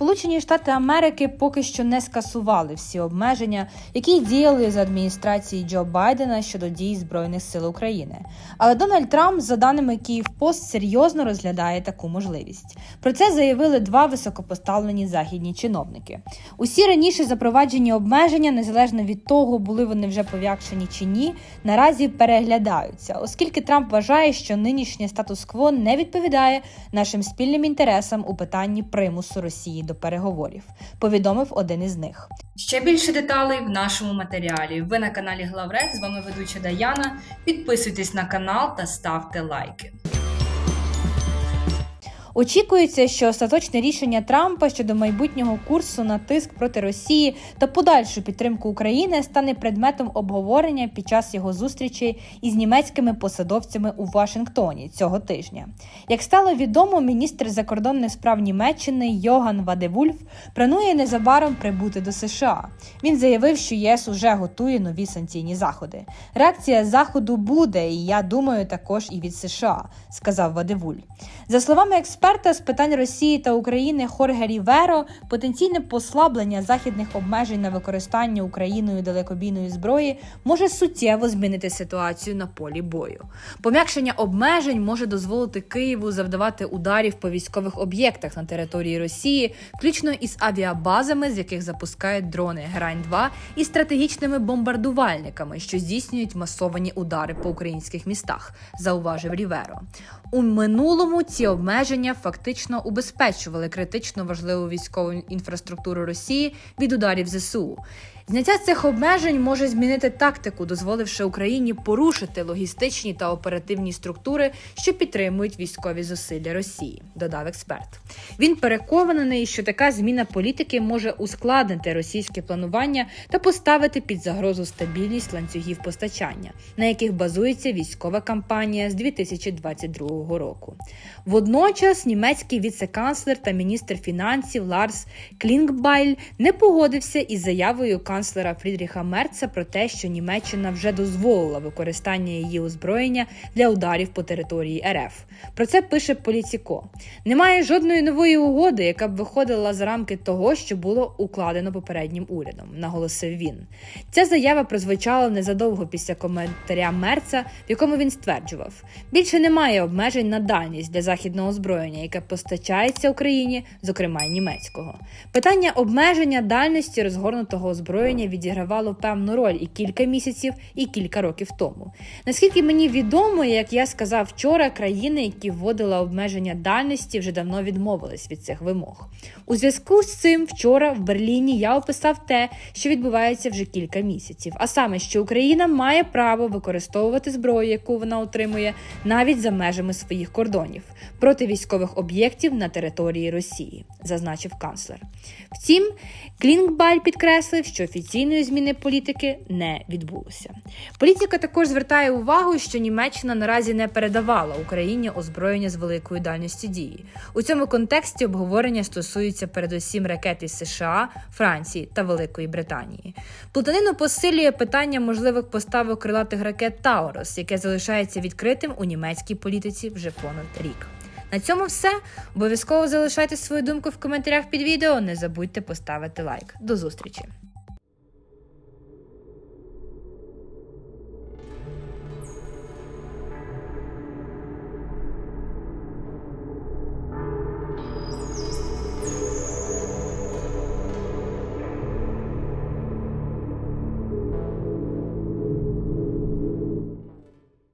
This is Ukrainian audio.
Сполучені Штати Америки поки що не скасували всі обмеження, які діяли за адміністрації Джо Байдена щодо дій збройних сил України. Але Дональд Трамп, за даними Київпост, серйозно розглядає таку можливість. Про це заявили два високопоставлені західні чиновники. Усі раніше запроваджені обмеження, незалежно від того, були вони вже пов'якшені чи ні, наразі переглядаються, оскільки Трамп вважає, що нинішнє статус-кво не відповідає нашим спільним інтересам у питанні примусу Росії до переговорів. Повідомив один із них. Ще більше деталей в нашому матеріалі. Ви на каналі Главред. З вами ведуча Даяна. Підписуйтесь на канал та ставте лайки. Очікується, що остаточне рішення Трампа щодо майбутнього курсу на тиск проти Росії та подальшу підтримку України стане предметом обговорення під час його зустрічі із німецькими посадовцями у Вашингтоні цього тижня. Як стало відомо, міністр закордонних справ Німеччини Йоган Вадевульф планує незабаром прибути до США. Він заявив, що ЄС уже готує нові санкційні заходи. Реакція заходу буде, і я думаю, також і від США, сказав Вадевуль. За словами експерта з питань Росії та України Хорге Ріверо, потенційне послаблення західних обмежень на використання Україною далекобійної зброї може суттєво змінити ситуацію на полі бою. Пом'якшення обмежень може дозволити Києву завдавати ударів по військових об'єктах на території Росії, включно із авіабазами, з яких запускають дрони Грань 2 і стратегічними бомбардувальниками, що здійснюють масовані удари по українських містах, зауважив Ріверо. У минулому ці обмеження фактично убезпечували критично важливу військову інфраструктуру Росії від ударів ЗСУ. Зняття цих обмежень може змінити тактику, дозволивши Україні порушити логістичні та оперативні структури, що підтримують військові зусилля Росії, додав експерт. Він переконаний, що така зміна політики може ускладнити російське планування та поставити під загрозу стабільність ланцюгів постачання, на яких базується військова кампанія з 2022 року. Водночас німецький віце-канцлер та міністр фінансів Ларс Клінгбайль не погодився із заявою канцлера Фрідріха Мерца про те, що Німеччина вже дозволила використання її озброєння для ударів по території РФ. Про це пише Поліціко. Немає жодної нової угоди, яка б виходила за рамки того, що було укладено попереднім урядом, наголосив він. Ця заява прозвучала незадовго після коментаря Мерца, в якому він стверджував: більше немає обмежень на дальність для західного озброєння, яке постачається Україні, зокрема й німецького. Питання обмеження дальності розгорнутого озброєння відігравало певну роль і кілька місяців, і кілька років тому. Наскільки мені відомо, як я сказав вчора, країни, які вводили обмеження дальності, вже давно відмовились від цих вимог. У зв'язку з цим вчора в Берліні я описав те, що відбувається вже кілька місяців, а саме, що Україна має право використовувати зброю, яку вона отримує, навіть за межами своїх кордонів проти військових об'єктів на території Росії, зазначив канцлер. Втім, Клінгбаль підкреслив, що офіційної зміни політики не відбулося. Політика також звертає увагу, що Німеччина наразі не передавала Україні озброєння з великої дальності дії. У цьому контексті обговорення стосується передусім ракет із США, Франції та Великої Британії. Плутанину посилює питання можливих поставок крилатих ракет Таурос, яке залишається відкритим у німецькій політиці вже понад рік. На цьому все. Обов'язково залишайте свою думку в коментарях під відео. Не забудьте поставити лайк. До зустрічі!